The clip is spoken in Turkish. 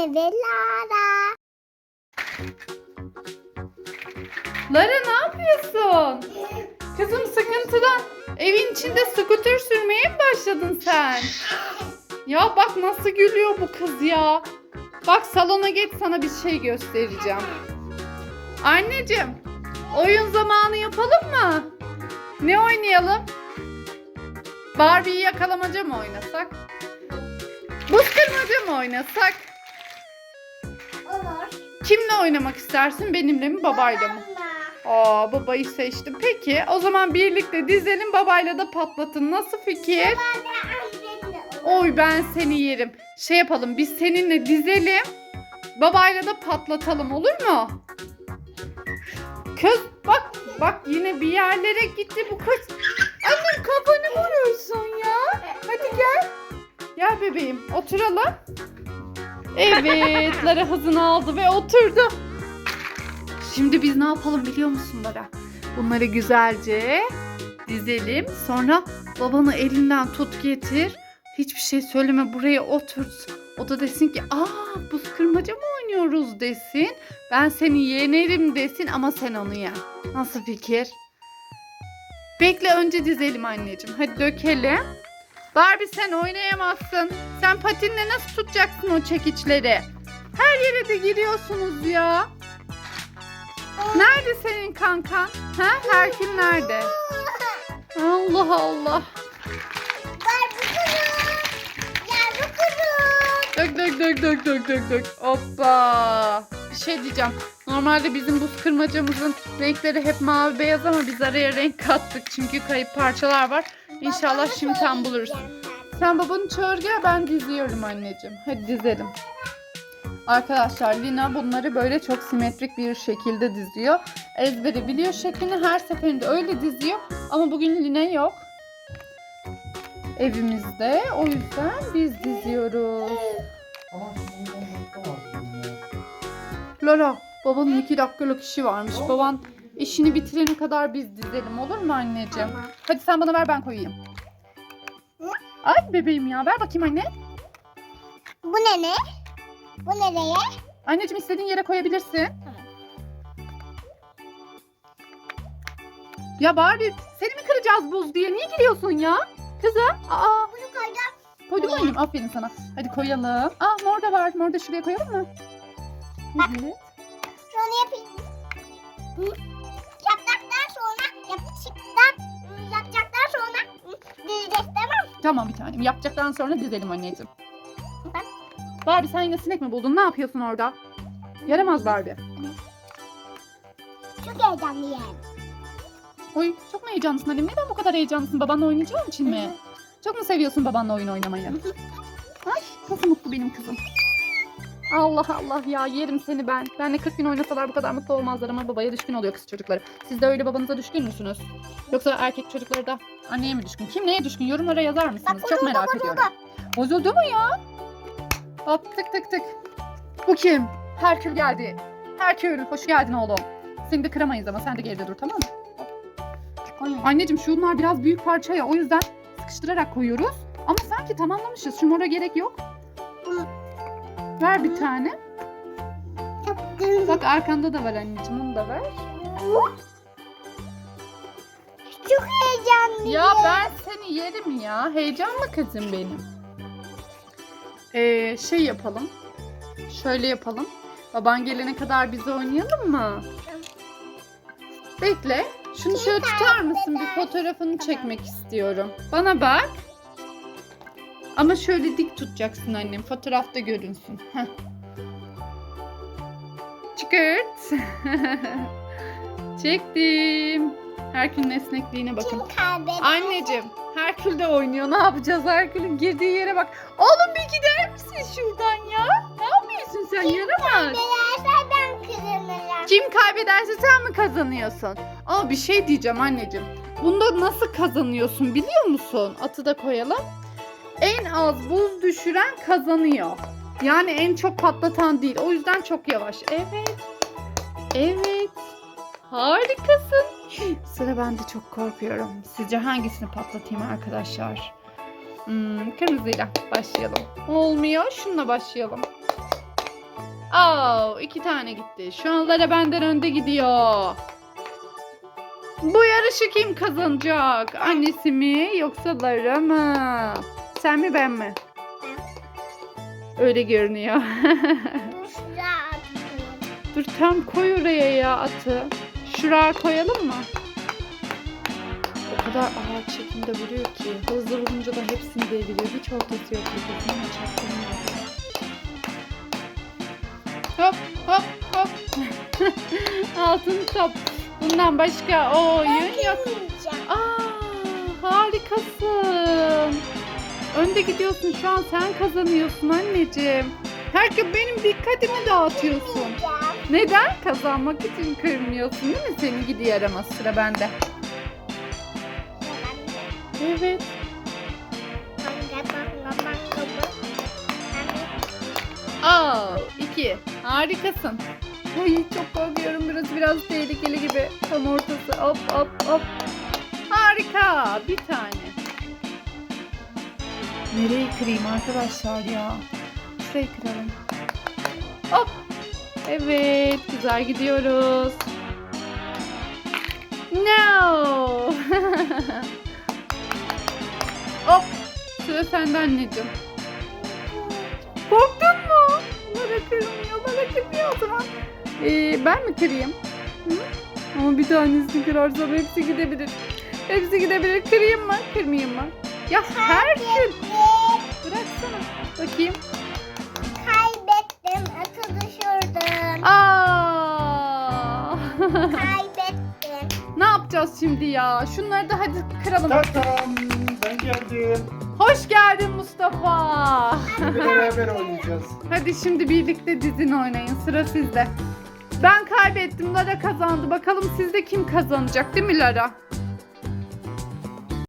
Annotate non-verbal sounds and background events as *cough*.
Anne ve Lara. Lara ne yapıyorsun? Kızım sıkıntıdan evin içinde skuter sürmeye mi başladın sen? Ya bak nasıl gülüyor bu kız ya. Bak salona geç sana bir şey göstereceğim. Anneciğim oyun zamanı yapalım mı? Ne oynayalım? Barbie'yi yakalamaca mı oynasak? Buz kırmaca mı oynasak? Olur. Kimle oynamak istersin? Benimle mi babayla mı? Aa babayı seçtim. Peki o zaman birlikte dizelim babayla da patlatın. Nasıl fikir? Oy ben seni yerim. Şey yapalım biz seninle dizelim. Babayla da patlatalım olur mu? Kız bak bak yine bir yerlere gitti bu kız. Annem kafanı vuruyorsun ya. Hadi gel. Gel bebeğim oturalım. Evet Lara hızını aldı ve oturdu. Şimdi biz ne yapalım biliyor musun Lara? Bunları güzelce dizelim. Sonra babanı elinden tut getir. Hiçbir şey söyleme buraya oturt. O da desin ki aa buz kırmaca mı oynuyoruz desin. Ben seni yenerim desin ama sen onu yen. Nasıl fikir? Bekle önce dizelim anneciğim. Hadi dökelim. Barbie sen oynayamazsın. Sen patinle nasıl tutacaksın o çekiçleri? Her yere de giriyorsunuz ya. Nerede senin kankan? Ha? Herkül nerede? Allah Allah. Dök dök dök dök dök dök dök. Hoppa. Bir şey diyeceğim. Normalde bizim buz kırmacamızın renkleri hep mavi beyaz ama biz araya renk kattık. Çünkü kayıp parçalar var. İnşallah şimdi söyleyeceğim ben. Sen babanı çağır gel ben diziyorum anneciğim. Hadi dizelim. Arkadaşlar Lina bunları böyle çok simetrik bir şekilde diziyor. Ezberi biliyor şeklini her seferinde öyle diziyor. Ama bugün Lina yok. Evimizde. O yüzden biz diziyoruz. Lara babanın iki dakikalık işi varmış. Baban işini bitirene kadar biz dizelim olur mu anneciğim? Tamam. Hadi sen bana ver ben koyayım. Ay bebeğim ya ver bakayım anne. Bu ne ne? Bu nereye? Anneciğim istediğin yere koyabilirsin. Ya Barbie seni mi kıracağız buz diye? Niye giriyorsun ya? Kızım. Aa, Bunu koydum. koydum annem? Aferin sana. Hadi koyalım. Aa mor da var. Mor da şuraya koyalım mı? Evet. Tamam. Bir tanem. Yapacaktan sonra dizelim anneciğim. Ben- Barbie sen yine sinek mi buldun? Ne yapıyorsun orada? Yaramaz Barbie. Çok heyecanlıyım. Oy çok mu heyecanlısın annem? Neden bu kadar heyecanlısın? Babanla oynayacağın için mi? Çok mu seviyorsun babanla oyun oynamayı? *laughs* Ay nasıl mutlu benim kızım. Allah Allah ya yerim seni ben. Benle 40 gün oynasalar bu kadar mutlu olmazlar ama babaya düşkün oluyor kız çocukları. Siz de öyle babanıza düşkün müsünüz? Yoksa erkek çocukları da anneye mi düşkün? Kim neye düşkün? Yorumlara yazar mısınız? Çok merak ediyorum. Bozuldu mu ya? Hop tık tık tık. Bu kim? Herkül geldi. Herkül hoş geldin oğlum. Seni de kıramayız ama sen de geride dur tamam mı? Anneciğim şunlar biraz büyük parça ya o yüzden sıkıştırarak koyuyoruz. Ama sanki tamamlamışız. Şu mora gerek yok. Ver bir tane. Bak arkanda da var anneciğim onu da ver. Çok heyecanlıyım. Ya ben seni yerim ya. Heyecanlı kızım benim. Ee, şey yapalım. Şöyle yapalım. Baban gelene kadar biz oynayalım mı? Bekle. Şunu şöyle tutar mısın? Bir fotoğrafını çekmek istiyorum. Bana bak. Ama şöyle dik tutacaksın annem. Fotoğrafta görünsün. Heh. Çıkart. *laughs* Çektim. Herkül'ün esnekliğine bakın. Kim? Anneciğim Herkül de oynuyor. Ne yapacağız? Herkül'ün girdiği yere bak. Oğlum bir gider misin şuradan ya? Ne yapıyorsun sen? Yaramaz. Dilerse ben kırılırım. Kim kaybederse sen mi kazanıyorsun? Ama bir şey diyeceğim anneciğim. Bunda nasıl kazanıyorsun biliyor musun? Atı da koyalım. En az buz düşüren kazanıyor. Yani en çok patlatan değil. O yüzden çok yavaş. Evet. Evet. Harikasın. Sıra bende çok korkuyorum. Sizce hangisini patlatayım arkadaşlar? Hmm, kırmızıyla başlayalım. Olmuyor. Şununla başlayalım. Oh, iki tane gitti. Şu an Lara benden önde gidiyor. Bu yarışı kim kazanacak? Annesi mi yoksa Lara mı? Sen mi ben mi? Öyle görünüyor. Dur şuraya atayım. Dur tam koy oraya ya atı. Şuraya koyalım mı? O kadar ağır çekimde vuruyor ki. Hızlı vurunca da hepsini deviriyor. Hiç ortası yok. Kafasına çaktırmıyor. Hop hop hop. *laughs* Altın top. Bundan başka oyun yok. Aa, harikasın. Önde gidiyorsun şu an sen kazanıyorsun anneciğim. Herkes benim dikkatimi dağıtıyorsun. Neden? Kazanmak için kırmıyorsun değil mi? Seni gidi yaramaz sıra bende. Evet. Aa, iki. Harikasın. Ay çok korkuyorum biraz biraz tehlikeli gibi. Tam ortası. Hop hop hop. Harika. Bir tane. Nereyi kırayım arkadaşlar ya? Şurayı kıralım. Hop. Evet. Güzel gidiyoruz. No. *laughs* Hop. Sıra sende anneciğim. Korktun mu? Bana kırmıyor, bana kırmıyor o zaman. Ee, ben mi kırayım? Hı? Ama bir tanesini kırarsam hepsi gidebilir. Hepsi gidebilir. Kırayım mı? Kırmayayım mı? Ya her gün. Bakayım. Kaybettim. Atı düşürdüm. Aa. *laughs* Kaybettim. ne yapacağız şimdi ya? Şunları da hadi kıralım. Tatam ben geldim. Hoş geldin Mustafa. Şimdi *laughs* beraber oynayacağız. Hadi şimdi birlikte dizin oynayın. Sıra sizde. Ben kaybettim. Lara kazandı. Bakalım sizde kim kazanacak değil mi Lara?